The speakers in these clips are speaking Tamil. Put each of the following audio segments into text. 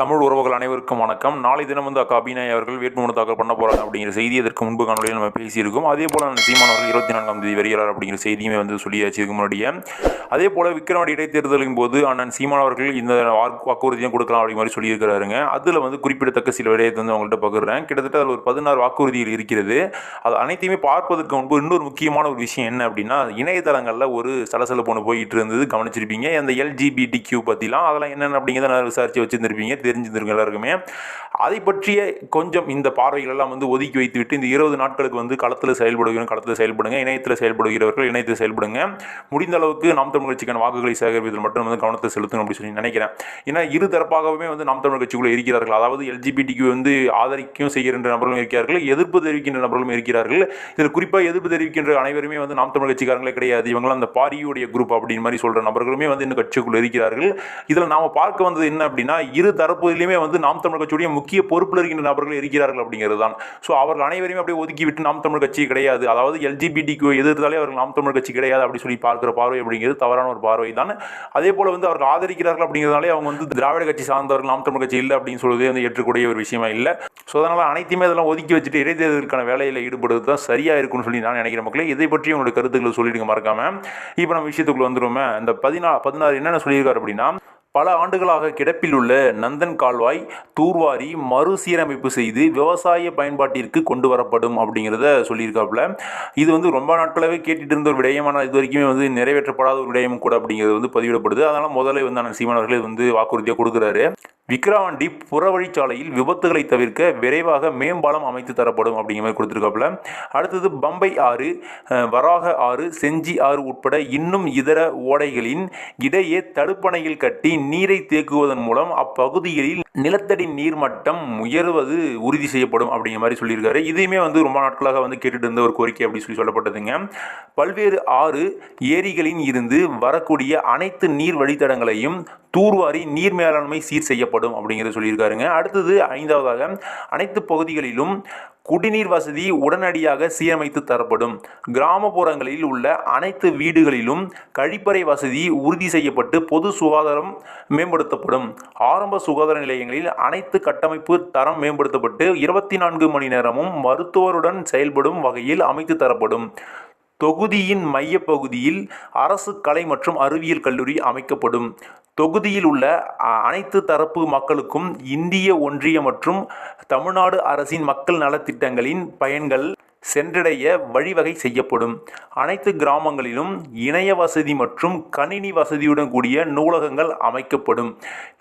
தமிழ் உறவுகள் அனைவருக்கும் வணக்கம். நாளை தினம் வந்து அக்கா அபிநய் அவர்கள் வேட்புமனு தாக்கல் பண்ண போகிறாங்க அப்படிங்கிற செய்தி அதற்கு முன்பு காணொலியில் நம்ம பேசியிருக்கோம். அதே போல் சீமான் அவர்கள் இருபத்தி நான்காம் தேதி வருகிறார் அப்படிங்கிற செய்தியுமே வந்து சொல்லியாச்சு இதுக்கு முன்னாடியே. அதே போல் விக்ரவாடி இடைத்தேர்தலின் போது அண்ணன் சீமான் அவர்கள் இந்த வாக்கு- வாக்குறுதியும் கொடுக்கலாம் அப்படிங்க மாதிரி சொல்லியிருக்கிறாருங்க. அதில் வந்து குறிப்பிடத்தக்க சில விடயத்தை வந்து அவங்கள்ட்ட பகிர்றேன். கிட்டத்தட்ட அதில் ஒரு பதினாறு வாக்குறுதிகள் இருக்கிறது. அது அனைத்தையுமே பார்ப்பதற்கு முன்பு இன்னொரு முக்கியமான ஒரு விஷயம் என்ன அப்படின்னா இணையதளங்களில் ஒரு சலசலப்பு ஒன்று போயிட்டு இருந்தது. கவனிச்சிருப்பீங்க. அந்த எல்ஜிபிடி கியூ பற்றிலாம் அதெல்லாம் என்னென்ன அப்படிங்கிறத நான் விசாரித்து வச்சுருந்துருப்பீங்க. தெரிஞ்சிருந்திருக்கும் எல்லாருக்குமே. அதை பற்றிய கொஞ்சம் இந்த பார்வைகள் எல்லாம் வந்து ஒதுக்கி வைத்துவிட்டு இந்த இருபது நாட்களுக்கு வந்து களத்தில் செயல்படுகிற களத்தில் செயல்படுங்க இணையத்தில் செயல்படுகிறவர்கள் இணையத்தில் செயல்படுங்க. முடிந்த அளவுக்கு நாம் தமிழ் கட்சிக்கான வாக்குகளை சேகரிப்பதில் மட்டும் வந்து கவனத்தை செலுத்தணும் அப்படின்னு சொல்லி நினைக்கிறேன். ஏன்னா இரு தரப்பாகவே வந்து நாம் தமிழ் கட்சிக்குள்ளே இருக்கிறார்கள். அதாவது எல்ஜிபிடிக்கு வந்து ஆதரிக்கும் செய்கின்ற நபர்களும் இருக்கிறார்கள் எதிர்ப்பு தெரிவிக்கின்ற நபர்களும் இருக்கிறார்கள். இதில் குறிப்பாக எதிர்ப்பு தெரிவிக்கின்ற அனைவருமே வந்து நாம் தமிழ் கட்சிக்காரங்களே கிடையாது. இவங்களாம் அந்த பாரியுடைய குரூப் அப்படின்னு மாதிரி சொல்கிற நபர்களுமே வந்து இந்த கட்சிக்குள்ளே இருக்கிறார்கள். இதில் நாம் பார்க்க வந்தது என்ன அப்படின்னா இரு தரப்புலையுமே வந்து நாம் தமிழ் கட்சியுடைய முக்கிய பொறுப்பில் இருக்கின்ற நபர்கள் இருக்கிறார்கள் அப்படிங்கிறது தான் ஸோ அவர்கள் அனைவரையும் அப்படியே ஒதுக்கி விட்டு நாம் தமிழ் கட்சி கிடையாது. அதாவது எல்ஜிபிடிக்கு எதிர்த்தாலே அவர்கள் நாம் தமிழ் கட்சி கிடையாது அப்படி சொல்லி பார்க்குற பார்வை அப்படிங்கிறது தவறான ஒரு பார்வை தான் அதே போல் வந்து அவர்கள் ஆதரிக்கிறார்கள் அப்படிங்கிறதாலே அவங்க வந்து திராவிட கட்சி சார்ந்தவர்கள் நாம் தமிழ் கட்சி இல்லை அப்படின்னு சொல்வது வந்து ஏற்றுக்கூடிய ஒரு விஷயமா இல்லை. ஸோ அதனால் அனைத்தையுமே அதெல்லாம் ஒதுக்கி வச்சுட்டு இடைத்தேர்தலுக்கான வேலையில் ஈடுபடுவது தான் சரியாக இருக்கும்னு சொல்லி நான் நினைக்கிறேன் மக்களே. இதை பற்றி உங்களுடைய கருத்துக்களை சொல்லிடுங்க மறக்காம. இப்போ நம்ம விஷயத்துக்குள்ள வந்துருவோமே. இந்த பதினா பதினாறு என்னென்ன சொல்லியிருக்காரு அப்படின்னா பல ஆண்டுகளாக கிடப்பில் உள்ள நந்தன் கால்வாய் தூர்வாரி மறுசீரமைப்பு செய்து விவசாய பயன்பாட்டிற்கு கொண்டு வரப்படும் அப்படிங்கிறத சொல்லியிருக்காப்புல. இது வந்து ரொம்ப நாட்களாகவே கேட்டுட்டு இருந்த ஒரு விடயமான இது வரைக்குமே வந்து நிறைவேற்றப்படாத ஒரு விடயம் கூட அப்படிங்கிறது வந்து பதிவிடப்படுது. அதனால் முதல்ல வந்து அண்ணன் சீமான் அவர்கள் வந்து வாக்குறுதியாக கொடுக்குறாரு. விக்ரவாண்டி புறவழிச்சாலையில் விபத்துகளை தவிர்க்க விரைவாக மேம்பாலம் அமைத்து தரப்படும் அப்படிங்கிற மாதிரி கொடுத்துருக்காப்புல. அடுத்தது பம்பை ஆறு வராக ஆறு செஞ்சி ஆறு உட்பட இன்னும் இதர ஓடைகளின் இடையே தடுப்பணையில் கட்டி நீரை தேக்குவதன் மூலம் அப்பகுதிகளில் நிலத்தடி நீர்மட்டம் உயர்வது உறுதி செய்யப்படும் அப்படிங்கிற மாதிரி சொல்லியிருக்காரு. இதையுமே வந்து ரொம்ப நாட்களாக வந்து கேட்டுட்டு இருந்த ஒரு கோரிக்கை அப்படின்னு சொல்லி சொல்லப்பட்டதுங்க. பல்வேறு ஆறு ஏரிகளின் இருந்து வரக்கூடிய அனைத்து நீர் வழித்தடங்களையும் தூர்வாரி நீர் மேலாண்மை சீர் செய்யப்படும் அப்படிங்கிறத சொல்லியிருக்காருங்க. அடுத்தது ஐந்தாவதாக அனைத்து பகுதிகளிலும் குடிநீர் வசதி உடனடியாக சீரமைத்து தரப்படும். கிராமப்புறங்களில் உள்ள அனைத்து வீடுகளிலும் கழிப்பறை வசதி உறுதி செய்யப்பட்டு பொது சுகாதாரம் மேம்படுத்தப்படும். ஆரம்ப சுகாதார நிலையங்களில் அனைத்து கட்டமைப்பு தரம் மேம்படுத்தப்பட்டு இருபத்தி நான்கு மணி நேரமும் மருத்துவருடன் செயல்படும் வகையில் அமைத்து தரப்படும். தொகுதியின் மையப்பகுதியில் அரசு கலை மற்றும் அறிவியல் கல்லூரி அமைக்கப்படும். தொகுதியில் உள்ள அனைத்து தரப்பு மக்களுக்கும் இந்திய ஒன்றிய மற்றும் தமிழ்நாடு அரசின் மக்கள் நலத்திட்டங்களின் பயன்கள் சென்றடைய வழிவகை செய்யப்படும். அனைத்து கிராமங்களிலும் இணைய வசதி மற்றும் கணினி வசதியுடன் கூடிய நூலகங்கள் அமைக்கப்படும்.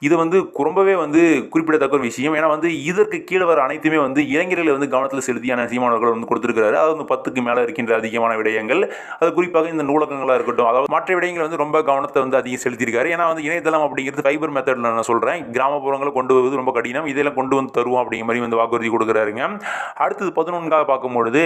இது வந்து ரொம்பவே வந்து குறிப்பிடத்தக்க ஒரு விஷயம். ஏன்னா வந்து இதற்கு கீழே வர அனைத்துமே வந்து இளைஞர்களை வந்து கவனத்தில் செலுத்தியான சீமானவர்கள் வந்து கொடுத்துருக்கிறாரு. அது வந்து பத்துக்கு மேலே இருக்கின்ற அதிகமான விடயங்கள். அது குறிப்பாக இந்த நூலகங்களாக இருக்கட்டும் அதாவது மற்ற விடயங்கள் வந்து ரொம்ப கவனத்தை வந்து அதிகம் செலுத்தியிருக்காரு. ஏன்னா வந்து இணையதளம் அப்படிங்கிறது ஃபைபர் மெத்தடில் நான் சொல்கிறேன் கிராமப்புறங்களை கொண்டு வருவது ரொம்ப கடினம். இதெல்லாம் கொண்டு வந்து தருவோம் அப்படிங்கிற மாதிரி வந்து வாக்குறுதி கொடுக்குறாருங்க. அடுத்தது பதினொன்றாக பார்க்கும்பொழுது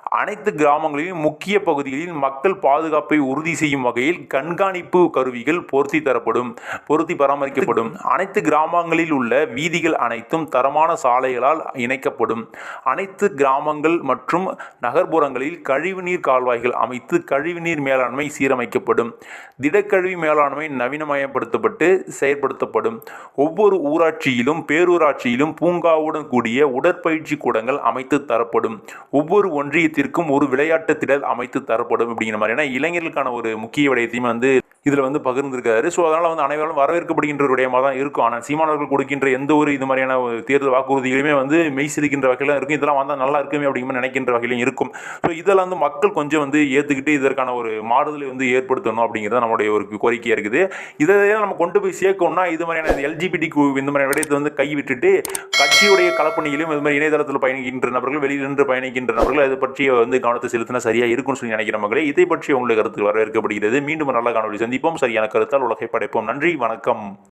அனைத்து கிராமங்களிலும் முக்கிய பகுதிகளில் மக்கள் பாதுகாப்பை உறுதி செய்யும் வகையில் கண்காணிப்பு கருவிகள் பொருத்தி தரப்படும் பொருத்தி பராமரிக்கப்படும். அனைத்து கிராமங்களில் உள்ள வீதிகள் அனைத்தும் தரமான சாலைகளால் இணைக்கப்படும். அனைத்து கிராமங்கள் மற்றும் நகர்ப்புறங்களில் கழிவுநீர் கால்வாய்கள் அமைத்து கழிவுநீர் மேலாண்மை சீரமைக்கப்படும். திடக்கழிவு மேலாண்மை நவீனமயப்படுத்தப்பட்டு செயற்படுத்தப்படும். ஒவ்வொரு ஊராட்சியிலும் பேரூராட்சியிலும் பூங்காவுடன் கூடிய உடற்பயிற்சி கூடங்கள் அமைத்து தரப்படும். ஒவ்வொரு ஒன்றியத்தில் ஒன்றியத்திற்கும் ஒரு விளையாட்டு திடல் அமைத்து தரப்படும் அப்படிங்கிற மாதிரி ஏன்னா இளைஞர்களுக்கான ஒரு முக்கிய விடயத்தையும் வந்து இதில் வந்து பகிர்ந்திருக்காரு. ஸோ அதனால் வந்து அனைவரும் வரவேற்கப்படுகின்ற ஒரு விடயமாக தான் இருக்கும். ஆனால் சீமானவர்கள் கொடுக்கின்ற எந்த ஒரு இது மாதிரியான ஒரு தேர்தல் வாக்குறுதிகளுமே வந்து மெய்சிருக்கின்ற வகையில் இருக்கும். இதெல்லாம் வந்தால் நல்லா இருக்குமே அப்படிங்கிற நினைக்கின்ற வகையிலும் இருக்கும். ஸோ இதெல்லாம் வந்து மக்கள் கொஞ்சம் வந்து ஏற்றுக்கிட்டு இதற்கான ஒரு மாறுதலை வந்து ஏற்படுத்தணும் அப்படிங்கிறது நம்மளுடைய ஒரு கோரிக்கையாக இருக்குது. இதை நம்ம கொண்டு போய் சேர்க்கணும்னா இது மாதிரியான எல்ஜிபிடி இந்த மாதிரியான விடயத்தை வந்து கைவிட்டுட்டு கட்சியுடைய கலப்பணியிலும் இது மாதிரி இணையதளத்தில் பயணிக்கின்ற நபர்கள் வெளியில் நின்று பயணிக்கின்ற நபர்கள் அதை பற்றி வந்து கவனத்தை செலுத்தினா சரியாக இருக்கும்னு சொல்லி நினைக்கிற மக்களே இதை பற்றி உங்களுக்கு கருத்து வரவேற்கப்படுகிறது. மீண்டும் நல்ல காணொலி சந்திப்போம். சரியான கருத்தால் உலகை படைப்போம். நன்றி வணக்கம்.